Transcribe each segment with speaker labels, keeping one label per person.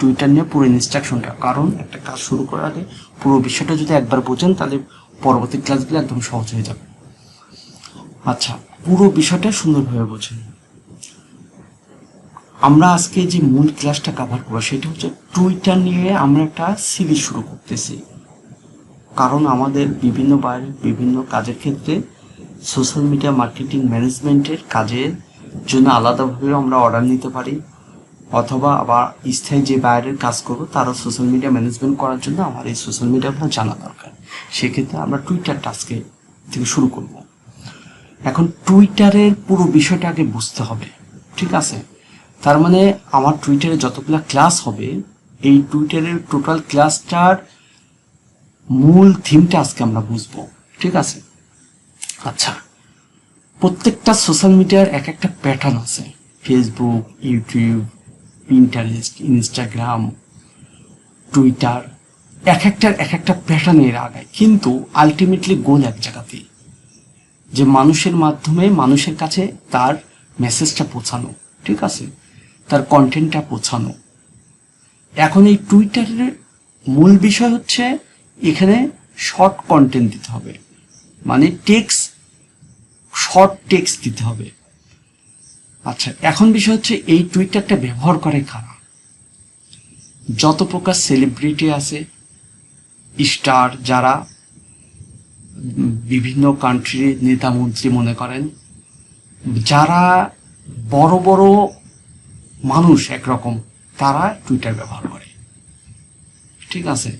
Speaker 1: Twitter নিয়ে পুরো ইনস্ট্রাকশনটা কারণ একটা কাজ শুরু করার আগে পুরো বিষয়টা যদি একবার বোঝেন, তাহলে পরবর্তী ক্লাসগুলো একদম সহজ হয়ে যাবে। আচ্ছা পুরো বিষয়টা সুন্দরভাবে বোঝেন। আমরা আজকে যে মূল ক্লাসটা কভার করব, সেটা হচ্ছে টুইটার নিয়ে আমরা একটা সিরিজ শুরু করতেছি। কারণ আমাদের বিভিন্ন বাইরে বিভিন্ন কাজের ক্ষেত্রে সোশ্যাল মিডিয়া মার্কেটিং ম্যানেজমেন্টের কাজের জন্য আলাদাভাবে আমরা অর্ডার নিতে পারি। অথবা আবার স্থায়ী যে বাইরের কাজ করব তারা সোশ্যাল মিডিয়া ম্যানেজমেন্ট করার জন্য আমার এই সোশ্যাল মিডিয়াগুলো জানা দরকার। সেক্ষেত্রে আমরা টুইটার টাস্কে থেকে শুরু করব। এখন টুইটারের পুরো বিষয়টা আগে বুঝতে হবে, ঠিক আছে? তার মানে আমার টুইটারে যতগুলো ক্লাস হবে, এই টুইটারের টোটাল ক্লাসটার মূল থিমটা আজকে আমরা বুঝব, ঠিক আছে? আচ্ছা প্রত্যেকটা সোশ্যাল মিডিয়ার এক একটা প্যাটার্ন আছে। Facebook YouTube Pinterest Instagram Twitter এক একটার এক একটা প্যাটার্নের আগায়। কিন্তু আলটিমেটলি গোল এক জায়গাতেই যে মানুষের মাধ্যমে মানুষের কাছে তার মেসেজটা পৌঁছানো, ঠিক আছে? তার কন্টেন্টটা পৌঁছানো। এখন এই টুইটারের মূল বিষয় হচ্ছে এখানে শর্ট কন্টেন্ট দিতে হবে। মানে টেক্স শর্ট টেক্সট দিতে হবে। আচ্ছা এখন বিষয় হচ্ছে এই টুইটারটা ব্যবহার করে কারা? যত প্রকার সেলিব্রিটি আছে স্টার যারা বিভিন্ন কান্ট্রির নেতা মন্ত্রী মনে করেন, যারা বড় বড় মানুষ একরকম, তারা টুইটার ব্যবহার করে। ঠিক আছে?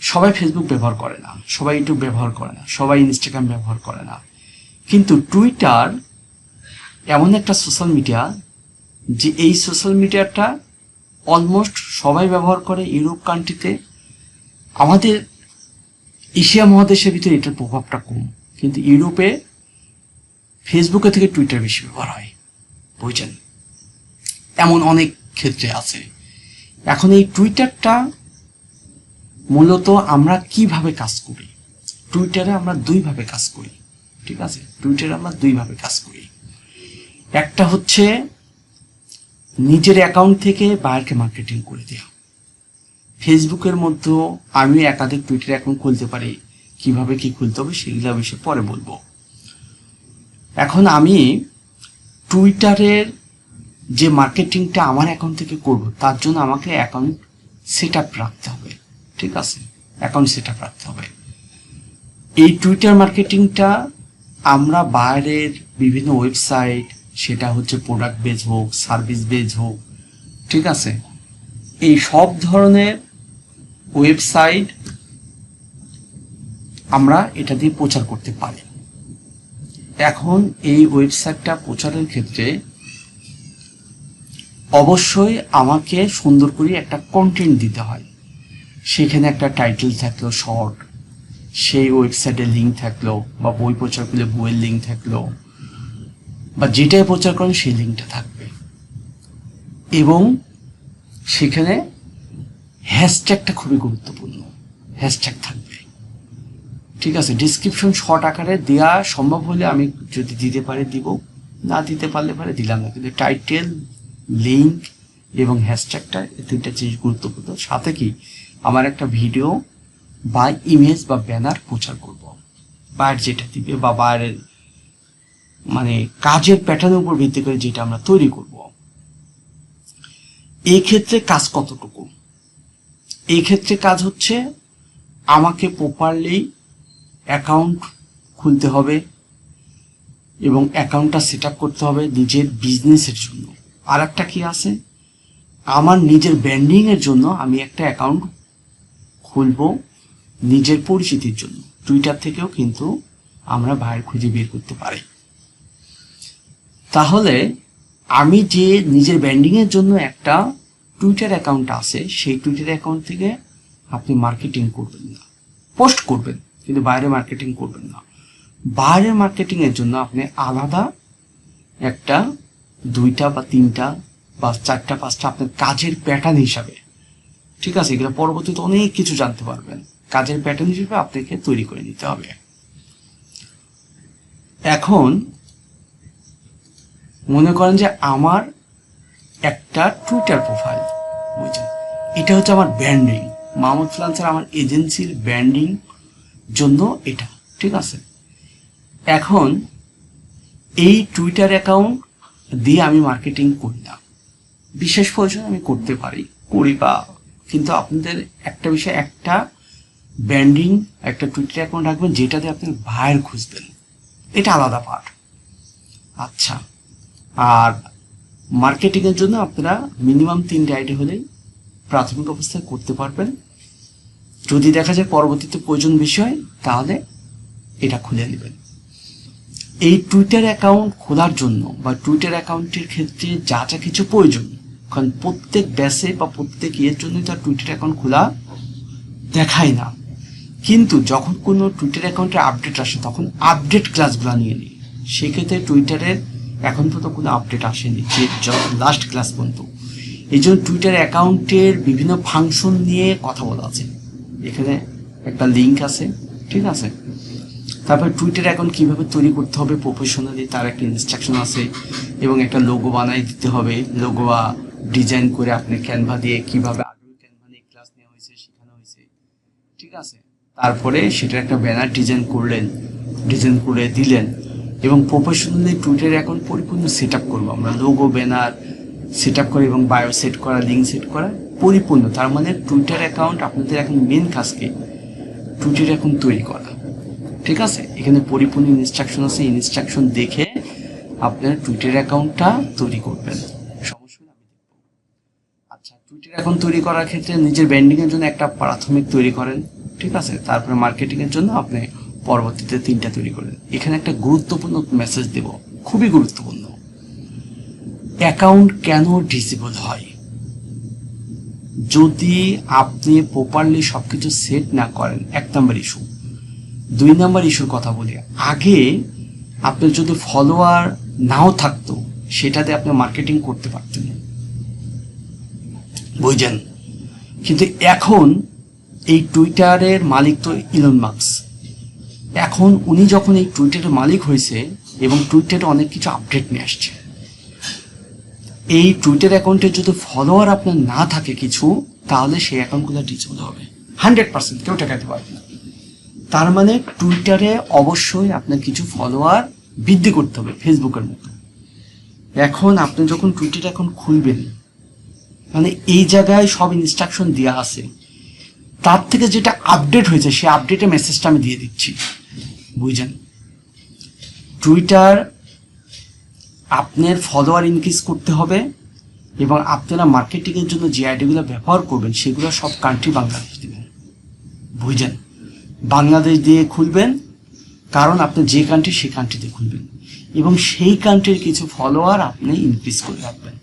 Speaker 1: সবাই ফেসবুক ব্যবহার করে না, সবাই ইউটিউব ব্যবহার করে না, সবাই ইনস্টাগ্রাম ব্যবহার করে না। কিন্তু টুইটার এমন একটা সোশ্যাল মিডিয়া যে এই সোশ্যাল মিডিয়াটা অলমোস্ট সবাই ব্যবহার করে ইউরোপ কান্ট্রিতে আমাদের এশিয়া মহাদেশের ভিতরে এটার প্রভাবটা কম। কিন্তু ইউরোপে ফেসবুকে থেকে টুইটার বেশি ব্যবহার হয়। বুঝছেন? এমন অনেক ক্ষেত্রে আছে। এখন এই টুইটারটা মূলত আমরা কীভাবে কাজ করি? টুইটারে আমরা দুইভাবে কাজ করি। ঠিক আছে? টুইটারে আমরা দুইভাবে কাজ করি। একটা হচ্ছে নিজের অ্যাকাউন্ট থেকে বাইরকে মার্কেটিং করে দেওয়া ফেসবুকের মধ্যেও আমি একাধিক টুইটার অ্যাকাউন্ট খুলতে পারি, কীভাবে কি খুলতে হবে সেগুলো বিষয়ে পরে বলব। এখন আমি টুইটারের যে মার্কেটিংটা আমার অ্যাকাউন্ট থেকে করব, তার জন্য আমাকে অ্যাকাউন্ট সেট আপ রাখতে হবে, ঠিক আছে? অ্যাকাউন্ট সেট আপ রাখতে হবে। এই টুইটার মার্কেটিংটা আমরা বাইরের বিভিন্ন ওয়েবসাইট সেটা হচ্ছে প্রোডাক্ট বেজ হোক সার্ভিস বেজ হোক, ঠিক আছে? এই সব ধরনের ওয়েবসাইট আমরা এটা দিয়ে প্রচার করতে পারি। এখন এই ওয়েবসাইটটা প্রচারের ক্ষেত্রে অবশ্যই আমাকে সুন্দর করে একটা কন্টেন্ট দিতে হয়। সেখানে একটা টাইটেল থাকল শর্ট সেই ওয়েবসাইটের লিঙ্ক থাকল বা বই প্রচার করলে বইয়ের লিঙ্ক থাকল। বা যেটাই প্রচার করেন, সেই লিঙ্কটা থাকবে। এবং সেখানে হ্যাশট্যাগটা খুবই গুরুত্বপূর্ণ। হ্যাশট্যাগ থাকবে। ঠিক আছে ডিসক্রিপশন শর্ট আকারে দেওয়া সম্ভব হলে আমি যদি দিতে পারি, দিব। না দিতে পারলে পারে, দিলাম না। কিন্তু টাইটেল লিঙ্ক এবং হ্যাশট্যাগটা এই তিনটা জিনিস গুরুত্বপূর্ণ। সাথে কি, আমার একটা ভিডিও বা ইমেজ বা ব্যানার প্রচার করব। বাইরে যেটা দিবে বা বাইরের মানে কাজের প্যাটার্নের উপর ভিত্তি করে যেটা আমরা তৈরি করব। এই ক্ষেত্রে কাজ কতটুকু? এই ক্ষেত্রে কাজ হচ্ছে আমাকে প্রপারলি অ্যাকাউন্ট খুলতে হবে এবং অ্যাকাউন্টটা সেট করতে হবে নিজের বিজনেসের জন্য। আর একটা কি আছে? আমার নিজের ব্র্যান্ডিং এর জন্য আমি একটা অ্যাকাউন্ট খুলবো নিজের পরিচিতির জন্য। টুইটার থেকেও কিন্তু আমরা বাইরে খুঁজে বের করতে পারি। তাহলে আমি যে নিজের ব্র্যান্ডিং এর জন্য একটা টুইটার অ্যাকাউন্ট আছে, সেই টুইটার অ্যাকাউন্ট থেকে আপনি মার্কেটিং করবেন না। পোস্ট করবেন, কিন্তু বাইরে মার্কেটিং করবেন না। বাইরে মার্কেটিং এর জন্য আপনি আলাদা একটা দুইটা বা তিনটা বা চারটা, পাঁচটা আপনার কাজের প্যাটার্ন হিসাবে। ঠিক আছে? এগুলো পরবর্তীতে অনেক কিছু জানতে পারবেন। কাজের প্যাটার্ন হিসেবে আপনাকে তৈরি করে নিতে হবে। এখন মনে করেন যে আমার একটা টুইটার প্রোফাইল বুঝছেন? এটা হচ্ছে আমার ব্র্যান্ডিং মাহমুদ ফ্লান্সার আমার এজেন্সির ব্র্যান্ডিং জন্য এটা, ঠিক আছে? এখন এই টুইটার অ্যাকাউন্ট দিয়ে আমি মার্কেটিং করি না। বিশেষ প্রয়োজন আমি করতে পারি, করি বা, কিন্তু আপনাদের একটা বিষয়, একটা ব্র্যান্ডিং একটা টুইটার অ্যাকাউন্ট রাখবেন যেটাতে আপনি ভাইয়ের খুঁজবেন। এটা আলাদা পার্ট আচ্ছা। আর মার্কেটিংয়ের জন্য আপনারা মিনিমাম তিনটে আইডি হলেই প্রাথমিক অবস্থায় করতে পারবেন। যদি দেখা যায় পরবর্তীতে প্রয়োজন বিষয় তাহলে এটা খুলে নেবেন। এই টুইটার অ্যাকাউন্ট খোলার জন্য বা টুইটার অ্যাকাউন্টের ক্ষেত্রে যা যা কিছু প্রয়োজন, কারণ প্রত্যেক ব্যাসে বা প্রত্যেক ইয়ের জন্যই তার টুইটার অ্যাকাউন্ট খোলা দেখায় না। কিন্তু যখন কোনো টুইটার অ্যাকাউন্টের আপডেট আসে, তখন আপডেট ক্লাসগুলো নিয়ে নিই। সেক্ষেত্রে টুইটারের এখন পর্যন্ত কোনো আপডেট আসেনি, যে লাস্ট ক্লাস পর্যন্ত। এই জন্য টুইটার অ্যাকাউন্টের বিভিন্ন ফাংশন নিয়ে কথা বলা আছে। এখানে একটা লিঙ্ক আছে, ঠিক আছে? তারপরে টুইটার অ্যাকাউন্ট কীভাবে তৈরি করতে হবে প্রফেশনালি তার একটা ইনস্ট্রাকশন আছে, এবং একটা লোগো বানাই দিতে হবে। লোগো বা ডিজাইন করে আপনি ক্যানভা দিয়ে কীভাবে আগেও ক্যানভা নিয়ে ক্লাস নেওয়া হয়েছে, শেখানো হয়েছে, ঠিক আছে? তারপরে সেটার একটা ব্যানার ডিজাইন করলেন ডিজাইন করে দিলেন। এবং প্রফেশনালি টুইটার অ্যাকাউন্ট পরিপূর্ণ সেট আপ করব আমরা। লোগো ব্যানার সেট আপ করে এবং বায়ো সেট করা লিঙ্ক সেট করা পরিপূর্ণ। তার মানে টুইটার অ্যাকাউন্ট আপনাদের এখন মেন কাজকে টুইটার অ্যাকাউন্ট তৈরি করা। ঠিক আছে? এখানে পরিপূর্ণ ইনস্ট্রাকশন আছে। ইনস্ট্রাকশন দেখে আপনার টুইটার অ্যাকাউন্টটা তৈরি করবেন। সমস্যা আচ্ছা টুইটার অ্যাকাউন্ট তৈরি করার ক্ষেত্রে নিজের ব্র্যান্ডিং এর জন্য একটা প্রাথমিক তৈরি করেন। ঠিক আছে? তারপরে মার্কেটিং এর জন্য আপনি পরবর্তীতে তিনটা তৈরি করেন এখানে একটা গুরুত্বপূর্ণ মেসেজ দেব। খুবই গুরুত্বপূর্ণ। অ্যাকাউন্ট কেন ডিসেবল হয়? যদি আপনি প্রপারলি সবকিছু সেট না করেন, এক নম্বর ইস্যু দুই নম্বর ইস্যুর কথা বলি। আগে আপনার যদি ফলোয়ার নাও থাকতো, সেটাতে আপনি মার্কেটিং করতে পারতেন বুঝছেন কিন্তু এখন এই টুইটারের মালিক তো ইলন মার্কস এখন উনি যখন এই টুইটারের মালিক হয়েছে এবং টুইটারে অনেক কিছু আপডেট নিয়ে আসছে। এই টুইটার অ্যাকাউন্টে যদি ফলোয়ার আপনার না থাকে কিছু, তাহলে সেই অ্যাকাউন্টগুলো ডিসেবল হবে। হান্ড্রেড পার্সেন্ট কেউ ঠেকাতে পারবে না। তার মানে টুইটারে অবশ্যই আপনার কিছু ফলোয়ার বৃদ্ধি করতে হবে ফেসবুকের মতো। এখন আপনি যখন টুইটার এখন খুলবেন মানে এই জায়গায় সব ইনস্ট্রাকশন দেওয়া আছে, তার থেকে যেটা আপডেট হয়েছে, সেই আপডেটের মেসেজটা আমি দিয়ে দিচ্ছি। বুঝছেন টুইটার আপনার ফলোয়ার ইনক্রিজ করতে হবে এবং আপনারা মার্কেটিংয়ের জন্য যে আইডিগুলো ব্যবহার করবেন, সেগুলো সব কান্ট্রি বাংলাদেশ দেবেন বুঝছেন বাংলাদেশ দিয়ে খুলবেন, কারণ আপনি যে কান্ট্রি সেই কান্ট্রিতে খুলবেন। এবং সেই কান্ট্রির কিছু ফলোয়ার আপনি ইনক্রিজ করে রাখবেন।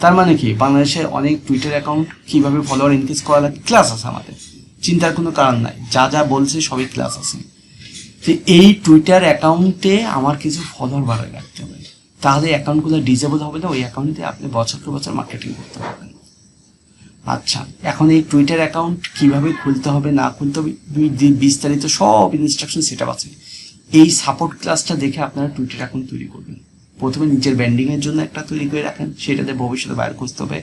Speaker 1: তার মানে কি? বাংলাদেশের অনেক টুইটার অ্যাকাউন্ট কীভাবে ফলোয়ার ইনক্রিজ করা লাগে? ক্লাস আছে আমাদের। চিন্তার কোনো কারণ নাই। যা যা বলছে সবই ক্লাস আছে। তো এই টুইটার অ্যাকাউন্টে আমার কিছু ফলোয়ার বাড়ায় রাখতে হবে। তাহলে অ্যাকাউন্টগুলো ডিজেবল হবে না, ওই অ্যাকাউন্টে আপনি বছর পর বছর মার্কেটিং করতে পারবেন। আচ্ছা এখন এই টুইটার অ্যাকাউন্ট কীভাবে খুলতে হবে, না খুলতে হবে বিস্তারিত সব ইনস্ট্রাকশন সেটা আছে। এই সাপোর্ট ক্লাসটা দেখে আপনারা টুইটার অ্যাকাউন্ট তৈরি করবেন। প্রথমে নিজের ব্র্যান্ডিং এর জন্য একটা তৈরি করে রাখেন, সেটাতে ভবিষ্যতে বাইরে খুঁজতে হবে।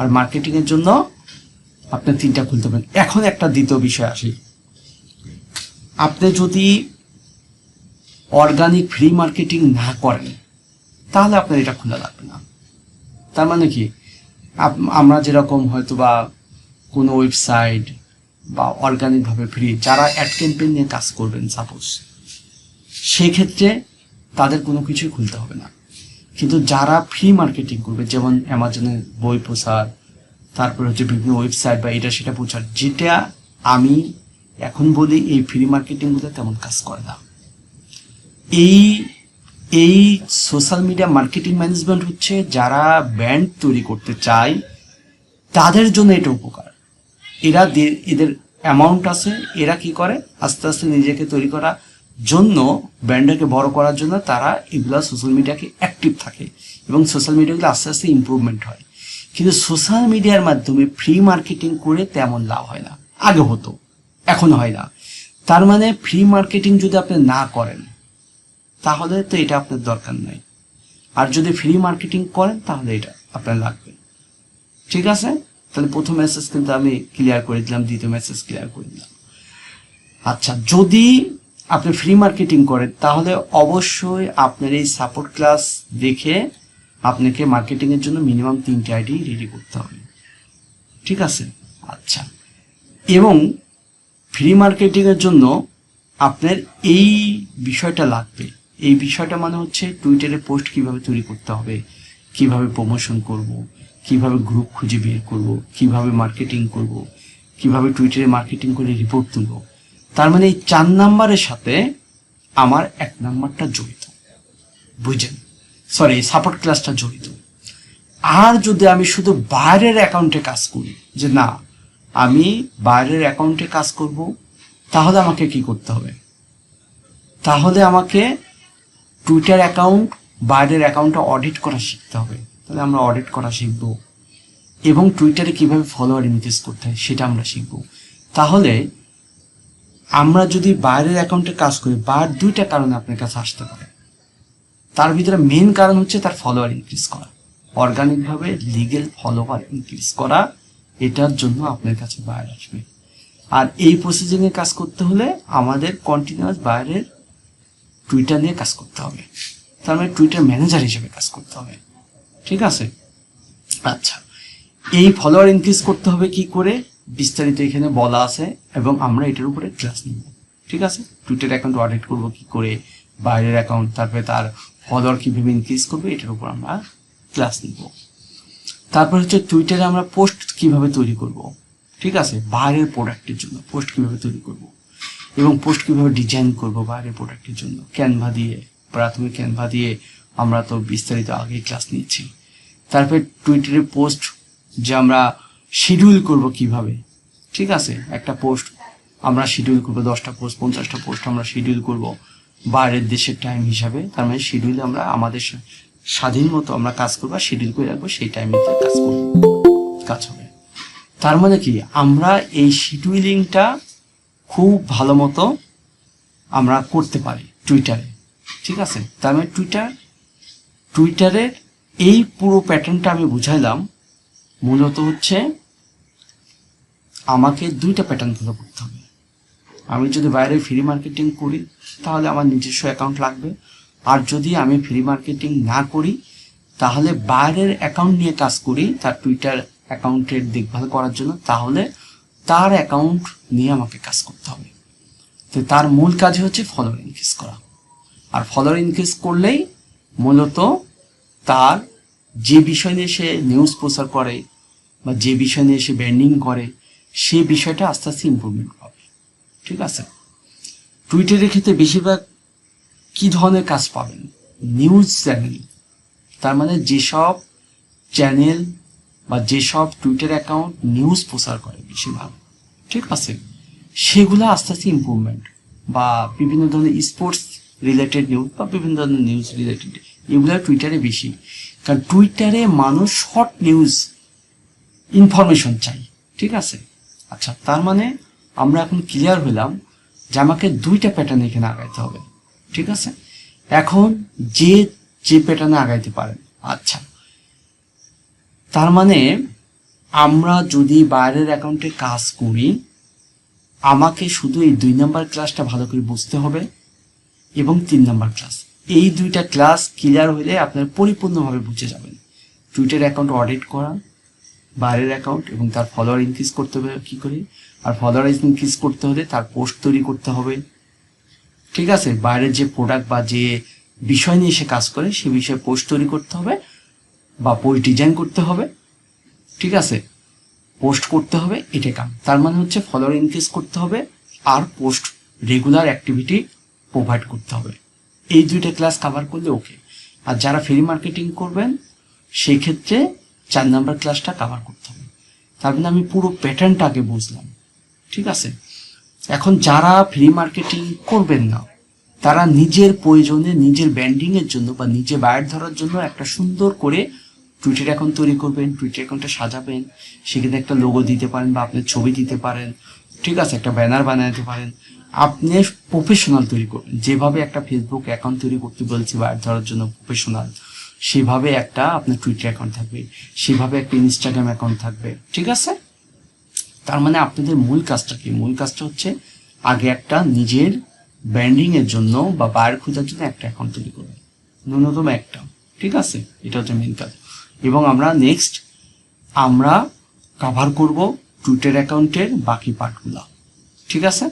Speaker 1: আর মার্কেটিং এর জন্য আপনার তিনটা খুলতে হবে। এখন একটা দ্বিতীয় বিষয় আসি। আপনি যদি অর্গানিক ফ্রি মার্কেটিং না করেন, তাহলে আপনার এটা খোলা লাগবে না। তার মানে কি? আমরা যেরকম হয়তো বা কোনো ওয়েবসাইট বা অর্গানিকভাবে ফ্রি যারা অ্যাড ক্যাম্পেইন নিয়ে কাজ করবেন সাপোজ সেক্ষেত্রে তাদের কোনো কিছুই খুলতে হবে না। কিন্তু যারা ফ্রি মার্কেটিং করবে, যেমন অ্যামাজনের বই প্রচার, তারপরে হচ্ছে বিভিন্ন ওয়েবসাইট বা এটা সেটা প্রচার, যেটা আমি এখন বলি এই ফ্রি মার্কেটিংগুলো তেমন কাজ করে না। এই এই সোশ্যাল মিডিয়া মার্কেটিং ম্যানেজমেন্ট হচ্ছে যারা ব্র্যান্ড তৈরি করতে চায়, তাদের জন্য এটা উপকার। এরা এদের অ্যামাউন্ট আছে, এরা কি করে? আস্তে আস্তে নিজেকে তৈরি করার জন্য ব্র্যান্ডটাকে বড় করার জন্য তারা এগুলা সোশ্যাল মিডিয়াকে অ্যাক্টিভ থাকে এবং সোশ্যাল মিডিয়াগুলো আস্তে আস্তে ইমপ্রুভমেন্ট হয়। কিন্তু সোশ্যাল মিডিয়ার মাধ্যমে ফ্রি মার্কেটিং করে তেমন লাভ হয় না। আগে হতো, এখন হয় না। তার মানে ফ্রি মার্কেটিং যদি আপনি না করেন তাহলে তো এটা আপনার দরকার নাই। আর যদি ফ্রি মার্কেটিং করেন, তাহলে এটা আপনার লাগবে। ঠিক আছে? তাহলে প্রথম মেসেজ কিন্তু আমি ক্লিয়ার করে দিলাম, দ্বিতীয় মেসেজ ক্লিয়ার করে দিলাম। আচ্ছা যদি আপনি ফ্রি মার্কেটিং করেন, তাহলে অবশ্যই আপনার এই সাপোর্ট ক্লাস দেখে আপনাকে মার্কেটিং এর জন্য মিনিমাম তিনটে আইডি রেডি করতে হবে। ঠিক আছে? আচ্ছা। এবং ফ্রি মার্কেটিং এর জন্য আপনার এই বিষয়টা লাগবে। এই বিষয়টা মানে হচ্ছে টুইটারে পোস্ট কীভাবে তৈরি করতে হবে, কীভাবে প্রমোশন করব, কীভাবে গ্রুপ খুঁজে বের করব, কীভাবে মার্কেটিং করব, কীভাবে টুইটারে মার্কেটিং করে রিপোর্ট তুলব। তার মানে এই চার নাম্বারের সাথে আমার এক নাম্বারটা জড়িত। বুঝেন সরি সাপোর্ট ক্লাসটা জড়িত। আর যদি আমি শুধু বাইরের অ্যাকাউন্টে কাজ করি, যে না, আমি বাইরের অ্যাকাউন্টে কাজ করব, তাহলে আমাকে কি করতে হবে? তাহলে আমাকে টুইটার অ্যাকাউন্ট বাইরের অ্যাকাউন্টটা অডিট করা শিখতে হবে। তাহলে আমরা অডিট করা শিখব। এবং টুইটারে কীভাবে ফলোয়ার ইনক্রিজ করতে হয় সেটা আমরা শিখব। তাহলে আমরা যদি বাইরের অ্যাকাউন্টে কাজ করি বাইরের দুইটা কারণে আপনার কাছে আসতে পারে। তার ভিতরে মেন কারণ হচ্ছে তার ফলোয়ার ইনক্রিজ করা। অর্গানিকভাবে লিগেল ফলোয়ার ইনক্রিজ করা, এটার জন্য আপনার কাছে বাইরে আসবে। আর এই প্রসেসিং এ কাজ করতে হলে আমাদের কন্টিনিউয়াস বাইরের টুইটার নিয়ে কাজ করতে হবে। তার মানে টুইটার ম্যানেজার হিসেবে কাজ করতে হবে। ঠিক আছে? আচ্ছা। এই ফলোয়ার ইনক্রিজ করতে হবে কি করে? বিস্তারিত এখানে বলা আছে এবং আমরা এটার উপরে ক্লাস নিব। ঠিক আছে? টুইটার অ্যাকাউন্ট অডিট করব কি করে? বাইরের অ্যাকাউন্ট তারপরে তার ফলোয়ার কীভাবে ইনক্রিজ করবে? এটার উপর আমরা ক্লাস নিব। তারপর হচ্ছে টুইটারে আমরা পোস্ট কীভাবে তৈরি করব? ঠিক আছে? বাইরের প্রোডাক্টের জন্য পোস্ট কীভাবে তৈরি করব? এবং পোস্ট কীভাবে ডিজাইন করব বাইরের প্রোডাক্টের জন্য। ক্যানভা দিয়ে, প্রাথমিক ক্যানভা দিয়ে আমরা তো বিস্তারিত আগেই ক্লাস নিয়েছি তারপরে টুইটারে পোস্ট যে আমরা শিডিউল করব কীভাবে, ঠিক আছে? একটা পোস্ট আমরা শিডিউল করব, দশটা পোস্ট পঞ্চাশটা পোস্ট আমরা শিডিউল করব বাইরের দেশের টাইম হিসাবে। তার মানে শিডিউল আমরা আমাদের স্বাধীন মতো আমরা কাজ করব শিডিউল করে রাখব, সেই টাইমে কাজ করব। কাজ হবে। তার মানে কি? আমরা এই শিডিউলিংটা খুব ভালো মতো আমরা করতে পারি টুইটারে ঠিক আছে? তার মানে টুইটার টুইটারের এই পুরো প্যাটার্নটা আমি বুঝাইলাম। মূলত হচ্ছে আমাকে দুইটা প্যাটার্ন ফলো করতে হবে। আমি যদি বাইরে ফ্রি মার্কেটিং করি, তাহলে আমার নিজস্ব অ্যাকাউন্ট লাগবে। আর যদি আমি ফ্রি মার্কেটিং না করি, তাহলে বাইরের অ্যাকাউন্ট নিয়ে কাজ করি, তার টুইটার অ্যাকাউন্টের দেখভাল করার জন্য, তাহলে তার অ্যাকাউন্ট নিয়ে আমাকে কাজ করতে হবে। তো তার মূল কাজ হচ্ছে ফলোয়ার ইনক্রিজ করা। আর ফলোয়ার ইনক্রিজ করলেই মূলত তার যে বিষয় নিয়ে সে নিউজ প্রচার করে বা যে বিষয় নিয়ে সে ব্যান্ডিং করে সেই বিষয়টা আস্তে আস্তে ইম্প্রুভমেন্ট পাবে। ঠিক আছে? টুইটারের ক্ষেত্রে বেশিরভাগ কি ধরনের কাজ পাবেন? নিউজ চ্যানেল তার মানে যেসব চ্যানেল বা যেসব টুইটার অ্যাকাউন্ট নিউজ প্রচার করে বেশিরভাগ, ঠিক আছে? সেগুলো আস্তে আস্তে ইম্প্রুভমেন্ট বা বিভিন্ন ধরনের স্পোর্টস রিলেটেড নিউজ বা বিভিন্ন ধরনের নিউজ রিলেটেড এগুলো টুইটারে বেশি। কারণ টুইটারে মানুষ শর্ট নিউজ ইনফরমেশন চাই ঠিক আছে? আচ্ছা তার মানে আমরা এখন ক্লিয়ার হলাম যে আমাকে দুইটা প্যাটার্ন এখানে আগাইতে হবে, ঠিক আছে? এখন যে যে প্যাটার্নে আগাইতে পারেন আচ্ছা তার মানে আমরা যদি বাইরের অ্যাকাউন্টে কাজ করি, আমাকে শুধু এই দুই নাম্বার ক্লাসটা ভালো করে বুঝতে হবে এবং তিন নাম্বার ক্লাস এই দুইটা ক্লাস ক্লিয়ার হলে আপনার পরিপূর্ণভাবে বুঝে যাবেন। টুইটার অ্যাকাউন্ট অডিট করা, বাইরের অ্যাকাউন্ট এবং তার ফলোয়ার ইনক্রিজ করতে হবে কী করে? আর ফলোয়ার ইনক্রিজ করতে হলে তার পোস্ট তৈরি করতে হবে। ঠিক আছে? বাইরের যে প্রোডাক্ট বা যে বিষয় নিয়ে সে কাজ করে, সে বিষয়ে পোস্ট তৈরি করতে হবে। বা পোস্ট ডিজাইন করতে হবে, ঠিক আছে? পোস্ট করতে হবে এটা কাম। তার মানে হচ্ছে ফলোয়ার ইনক্রিজ করতে হবে আর পোস্ট রেগুলার অ্যাক্টিভিটি প্রোভাইড করতে হবে। এই দুইটা ক্লাস কভার করলে ওকে আর যারা ফ্রি মার্কেটিং করবেন সেই ক্ষেত্রে চার নাম্বার ক্লাসটা কভার করতে হবে। তার মানে আমি পুরো প্যাটার্নটা আগে বুঝলাম, ঠিক আছে? এখন যারা ফ্রি মার্কেটিং করবেন না, তারা নিজের প্রয়োজনে নিজের ব্র্যান্ডিং এর জন্য বা নিজে বায়ার ধরার জন্য একটা সুন্দর করে টুইটার অ্যাকাউন্ট তৈরি করবেন টুইটার অ্যাকাউন্টটা সাজাবেন, সেখানে একটা লোগো দিতে পারেন বা আপনার ছবি দিতে পারেন। ঠিক আছে, একটা ব্যানার বানাতে পারেন। আপনি প্রফেশনাল তৈরি করবেন যেভাবে একটা ফেসবুক অ্যাকাউন্ট তৈরি করতে বলছি বায়ার ধরার জন্য প্রফেশনাল সেভাবে একটা আপনার টুইটার অ্যাকাউন্ট থাকবে, সেভাবে একটা ইনস্টাগ্রাম অ্যাকাউন্ট থাকবে। ঠিক আছে? তার মানে আপনাদের মূল কাজটা কি? মূল কাজটা হচ্ছে আগে একটা নিজের ব্র্যান্ডিং এর জন্য বা বায়ার খোঁজার জন্য একটা অ্যাকাউন্ট তৈরি করবেন। ন্যূনতম একটা। ঠিক আছে? এটা হচ্ছে মেন কাজ। এবং আমরা নেক্সট আমরা কাভার করব টুইটার অ্যাকাউন্টের বাকি পার্টগুলো ঠিক আছে?